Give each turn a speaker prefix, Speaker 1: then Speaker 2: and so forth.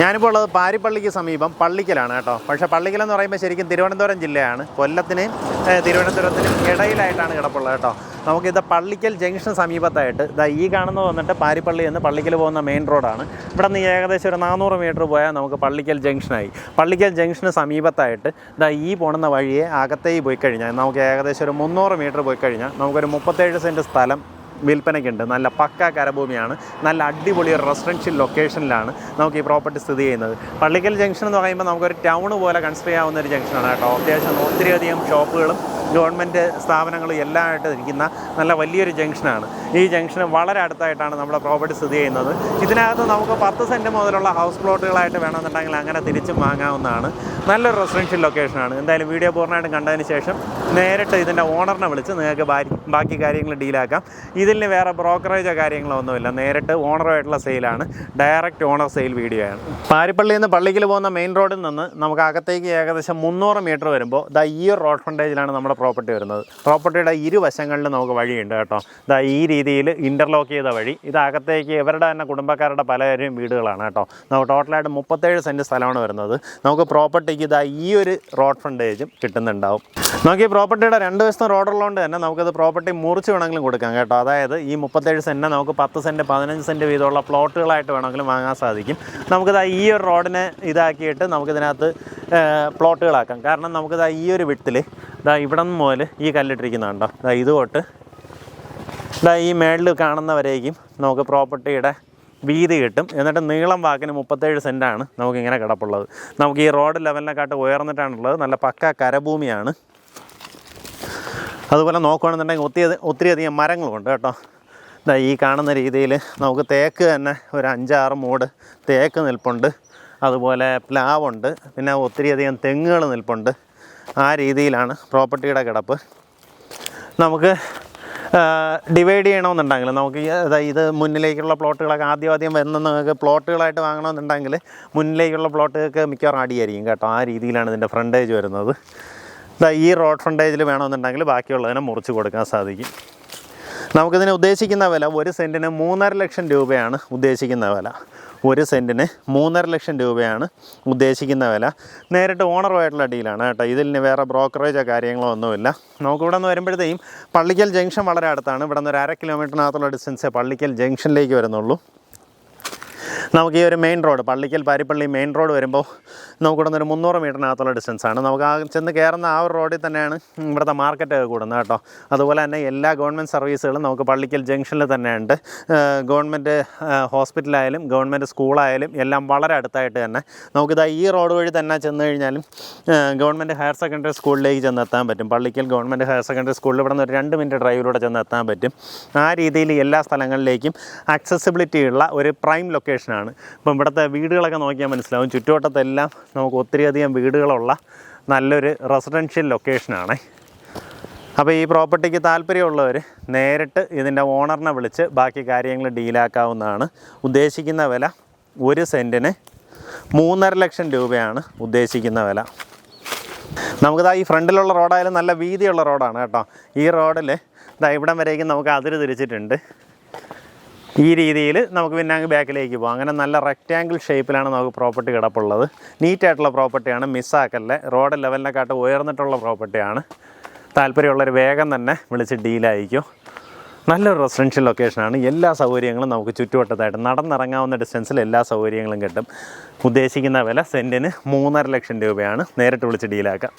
Speaker 1: ഞാനിപ്പോൾ ഉള്ളത് പാരിപ്പള്ളിക്ക് സമീപം പള്ളിക്കലാണ് കേട്ടോ. പക്ഷേ പള്ളിക്കൽ എന്ന് പറയുമ്പോൾ ശരിക്കും തിരുവനന്തപുരം ജില്ലയാണ്. കൊല്ലത്തിനെയും തിരുവനന്തപുരത്തിനും ഇടയിലായിട്ടാണ് കിടപ്പുള്ളത് കേട്ടോ. നമുക്കിത് പള്ളിക്കൽ ജംഗ്ഷൻ സമീപത്തായിട്ട് ഇതാ ഈ കാണുന്നത് വന്നിട്ട് പാരിപ്പള്ളി എന്ന് പള്ളിക്കൽ പോകുന്ന മെയിൻ റോഡാണ്. ഇവിടെ നിന്ന് ഏകദേശം ഒരു നാനൂറ് മീറ്റർ പോയാൽ നമുക്ക് പള്ളിക്കൽ ജംഗ്ഷനായി. പള്ളിക്കൽ ജംഗ്ഷന് സമീപത്തായിട്ട് ഇതാ ഈ പോണുന്ന വഴിയെ അകത്തേക്ക് പോയി കഴിഞ്ഞാൽ നമുക്ക് ഏകദേശം ഒരു മുന്നൂറ് മീറ്റർ പോയി കഴിഞ്ഞാൽ നമുക്കൊരു മുപ്പത്തേഴ് സെന്റ് സ്ഥലം വിൽപ്പനയ്ക്കുണ്ട്. നല്ല പക്ക കരഭൂമിയാണ്. നല്ല അടിപൊളി ഒരു റെസിഡൻഷ്യൽ ലൊക്കേഷനിലാണ് നമുക്ക് ഈ പ്രോപ്പർട്ടി സ്ഥിതി ചെയ്യുന്നത്. പള്ളിക്കൽ ജംഗ്ഷൻ എന്ന് പറയുമ്പോൾ നമുക്കൊരു ടൗൺ പോലെ കൺസിഡർ ചെയ്യാവുന്ന ഒരു ജംഗ്ഷനാണ് കേട്ടോ. അത്യാവശ്യം ഒത്തിരിയധികം ഷോപ്പുകളും ഗവൺമെന്റ് സ്ഥാപനങ്ങൾ എല്ലാമായിട്ട് ഇരിക്കുന്ന നല്ല വലിയൊരു ജംഗ്ഷനാണ്. ഈ ജംഗ്ഷന് വളരെ അടുത്തായിട്ടാണ് നമ്മുടെ പ്രോപ്പർട്ടി സ്ഥിതി ചെയ്യുന്നത്. ഇതിനകത്ത് നമുക്ക് പത്ത് സെന്റ് മുതലുള്ള ഹൗസ് പ്ലോട്ടുകളായിട്ട് വേണമെന്നുണ്ടെങ്കിൽ അങ്ങനെ തിരിച്ചും വാങ്ങാവുന്നതാണ്. നല്ലൊരു റെസിഡൻഷ്യൽ ലൊക്കേഷനാണ് എന്തായാലും വീഡിയോ പൂർണമായിട്ട് കണ്ടതിന് ശേഷം നേരിട്ട് ഇതിന്റെ ഓണറിനെ വിളിച്ച് നിങ്ങൾക്ക് ബാക്കി കാര്യങ്ങൾ ഡീലാക്കാം ഇതിന് വേറെ ബ്രോക്കറേജോ കാര്യങ്ങളോ ഒന്നുമില്ല. നേരിട്ട് ഓണറുമായിട്ടുള്ള സെയിലാണ് ഡയറക്റ്റ് ഓണർ സെയിൽ വീഡിയോ ആണ്. പാരിപ്പള്ളിയിൽ നിന്ന് പള്ളിക്കൽ പോകുന്ന മെയിൻ റോഡിൽ നിന്ന് നമുക്ക് അകത്തേക്ക് ഏകദേശം മുന്നൂറ് മീറ്റർ വരുമ്പോൾ ദാ ഈ ഒരു റോഡ് ഫ്രണ്ടേജിലാണ് നമ്മുടെ പ്രോപ്പർട്ടി വരുന്നത്. പ്രോപ്പർട്ടിയുടെ ഇരുവശങ്ങളിലും നമുക്ക് വഴിയുണ്ട് കേട്ടോ. ഇതാ ഈ രീതിയിൽ ഇന്റർലോക്ക് ചെയ്ത വഴി ഇതകത്തേക്ക് ഇവരുടെ തന്നെ കുടുംബക്കാരുടെ പലരും വീടുകളാണ് കേട്ടോ. നമുക്ക് ടോട്ടലായിട്ട് മുപ്പത്തേഴ് സെന്റ് സ്ഥലമാണ് വരുന്നത്. നമുക്ക് പ്രോപ്പർട്ടിക്ക് ഇതാ ഈ ഒരു റോഡ് ഫ്രണ്ടേജും കിട്ടുന്നുണ്ടാവും. നമുക്ക് ഈ പ്രോപ്പർട്ടിയുടെ രണ്ട് വശത്തും റോഡുള്ളതുകൊണ്ട് തന്നെ നമുക്കത് പ്രോപ്പർട്ടി മുറിച്ച് വേണമെങ്കിലും കൊടുക്കാം കേട്ടോ. അതായത് ഈ മുപ്പത്തേഴ് സെന്റ് നമുക്ക് പത്ത് സെന്റ് പതിനഞ്ച് സെന്റ് വീതമുള്ള പ്ലോട്ടുകളായിട്ട് വേണമെങ്കിലും വാങ്ങാൻ സാധിക്കും. നമുക്കിത് ഈ ഒരു റോഡിനെ ഇതാക്കിയിട്ട് നമുക്കിതിനകത്ത് പ്ലോട്ടുകളാക്കാം കാരണം നമുക്കിത് ഈ ഒരു വിട്ടിൽ ഇതാ ഇവിടെ നിന്ന് മുതൽ ഈ കല്ലിട്ടിരിക്കുന്നുണ്ടോ ഇതാ ഇത് തൊട്ട് ഇതാ ഈ മേളിൽ കാണുന്നവരേക്കും നമുക്ക് പ്രോപ്പർട്ടിയുടെ വീതി കിട്ടും. എന്നിട്ട് നീളം വാക്കിന് മുപ്പത്തേഴ് സെന്റാണ് നമുക്കിങ്ങനെ കിടപ്പുള്ളത്. നമുക്ക് ഈ റോഡ് ലെവലിനെക്കാട്ട് ഉയർന്നിട്ടാണുള്ളത്. നല്ല പക്ക കരഭൂമിയാണ്. അതുപോലെ നോക്കുകയാണെന്നുണ്ടെങ്കിൽ ഒത്തിരി ഒത്തിരിയധികം മരങ്ങളുണ്ട് കേട്ടോ. ഇതാ ഈ കാണുന്ന രീതിയിൽ നമുക്ക് തേക്ക് തന്നെ ഒരു അഞ്ചാറ് മൂട് തേക്ക് നിൽപ്പുണ്ട്. അതുപോലെ പ്ലാവുണ്ട്. പിന്നെ ഒത്തിരിയധികം തെങ്ങുകൾ നിൽപ്പുണ്ട്. ആ രീതിയിലാണ് പ്രോപ്പർട്ടിയുടെ കിടപ്പ്. നമുക്ക് ഡിവൈഡ് ചെയ്യണമെന്നുണ്ടെങ്കിൽ നമുക്ക് ഇത് മുന്നിലേക്കുള്ള പ്ലോട്ടുകളൊക്കെ ആദ്യം ആദ്യം വരുന്ന നിങ്ങൾക്ക് പ്ലോട്ടുകളായിട്ട് വാങ്ങണമെന്നുണ്ടെങ്കിൽ മുന്നിലേക്കുള്ള പ്ലോട്ടുകൾക്ക് മിക്കവാറും അടിയായിരിക്കും കേട്ടോ. ആ രീതിയിലാണ് ഇതിന്റെ ഫ്രണ്ടേജ് വരുന്നത്. ഈ റോഡ് ഫ്രണ്ടേജിൽ വേണമെന്നുണ്ടെങ്കിൽ ബാക്കിയുള്ളതിനെ മുറിച്ച് കൊടുക്കാൻ സാധിക്കും. നമുക്കിതിന് ഉദ്ദേശിക്കുന്ന വില ഒരു സെന്റിന് മൂന്നര ലക്ഷം രൂപയാണ് ഉദ്ദേശിക്കുന്ന വില. ഒരു സെന്റിന് മൂന്നര ലക്ഷം രൂപയാണ് ഉദ്ദേശിക്കുന്ന വില. നേരിട്ട് ഓണറുമായിട്ടുള്ള ഡീലാണ് കേട്ടോ. ഇതിന് വേറെ ബ്രോക്കറേജോ കാര്യങ്ങളോ ഒന്നുമില്ല. നമുക്കിവിടെ നിന്ന് വരുമ്പോഴത്തേക്കും പള്ളിക്കൽ ജംഗ്ഷൻ വളരെ അടുത്താണ്. ഇവിടെ നിന്ന് ഒരു അര കിലോമീറ്ററിനകത്തുള്ള ഡിസ്റ്റൻസേ പള്ളിക്കൽ ജംഗ്ഷനിലേക്ക് വരുന്നുള്ളൂ. നമുക്ക് ഈ ഒരു main road Pallikkal Parippally main road വരുമ്പോൾ നമുക്കിവിടെ നിന്ന് ഒരു മുന്നൂറ് മീറ്ററിനകത്തുള്ള ഡിസ്റ്റൻസാണ് നമുക്ക് ആ ചെന്ന് കയറുന്ന ആ ഒരു റോഡിൽ തന്നെയാണ് ഇവിടുത്തെ മാർക്കറ്റ് കൂടുന്നത് കേട്ടോ. അതുപോലെ തന്നെ എല്ലാ ഗവൺമെന്റ് സർവീസുകളും നമുക്ക് പള്ളിക്കൽ ജംഗ്ഷനിൽ തന്നെയുണ്ട്. ഗവൺമെന്റ് ഹോസ്പിറ്റലായാലും ഗവൺമെന്റ് സ്കൂളായാലും എല്ലാം വളരെ അടുത്തായിട്ട് തന്നെ. നമുക്കിതാ ഈ റോഡ് വഴി തന്നെ ചെന്ന് കഴിഞ്ഞാലും ഗവൺമെന്റ് ഹയർ സെക്കൻഡറി സ്കൂളിലേക്ക് ചെന്ന് എത്താൻ പറ്റും. പള്ളിക്കൽ ഗവൺമെന്റ് ഹയർ സെക്കൻഡറി സ്കൂളിൽ ഇവിടെ നിന്ന് ഒരു രണ്ട് മിനിറ്റ് ഡ്രൈവിലൂടെ ചെന്ന് എത്താൻ പറ്റും. ആ രീതിയിൽ എല്ലാ സ്ഥലങ്ങളിലേക്കും ആക്സസിബിലിറ്റി ഉള്ള ഒരു പ്രൈം ലൊക്കേഷനാണ് ഇപ്പം ഇവിടുത്തെ വീടുകളൊക്കെ നോക്കിയാൽ മനസ്സിലാവും. ചുറ്റുവട്ടത്തെല്ലാം നമുക്ക് ഒത്തിരിയധികം വീടുകളുള്ള നല്ലൊരു റെസിഡൻഷ്യൽ ലൊക്കേഷനാണ് അപ്പോൾ ഈ പ്രോപ്പർട്ടിക്ക് താല്പര്യമുള്ളവർ നേരിട്ട് ഇതിന്റെ ഓണറിനെ വിളിച്ച് ബാക്കി കാര്യങ്ങൾ ഡീലാക്കാവുന്നതാണ്. ഉദ്ദേശിക്കുന്ന വില ഒരു സെന്റിന് മൂന്നര ലക്ഷം രൂപയാണ് ഉദ്ദേശിക്കുന്ന വില. നമുക്കിതാ ഈ ഫ്രണ്ടിലുള്ള റോഡായാലും നല്ല വീതിയുള്ള റോഡാണ് കേട്ടോ. ഈ റോഡിൽ ഇതാ ഇവിടം വരേക്കും നമുക്ക് അതിര് തിരിച്ചിട്ടുണ്ട്. ഈ രീതിയിൽ നമുക്ക് പിന്നെ അങ്ങ് ബാക്കിലേക്ക് പോകാം. അങ്ങനെ നല്ല റെക്റ്റാങ്കിൾ ഷേപ്പിലാണ് നമുക്ക് പ്രോപ്പർട്ടി കിടപ്പുള്ളത്. നീറ്റായിട്ടുള്ള പ്രോപ്പർട്ടിയാണ് മിസ്സാക്കല്ലേ. റോഡ് ലെവലിനെക്കാട്ട് ഉയർന്നിട്ടുള്ള പ്രോപ്പർട്ടിയാണ് താല്പര്യമുള്ളവർ വേഗം തന്നെ വിളിച്ച് ഡീലായിരിക്കും നല്ലൊരു റെസിഡൻഷ്യൽ ലൊക്കേഷനാണ് എല്ലാ സൗകര്യങ്ങളും നമുക്ക് ചുറ്റുവട്ടത്തായിട്ട് നടന്നിറങ്ങാവുന്ന ഡിസ്റ്റൻസിൽ എല്ലാ സൗകര്യങ്ങളും കിട്ടും. ഉദ്ദേശിക്കുന്ന വില സെന്റിന് മൂന്നര ലക്ഷം രൂപയാണ്. നേരിട്ട് വിളിച്ച് ഡീലാക്കാം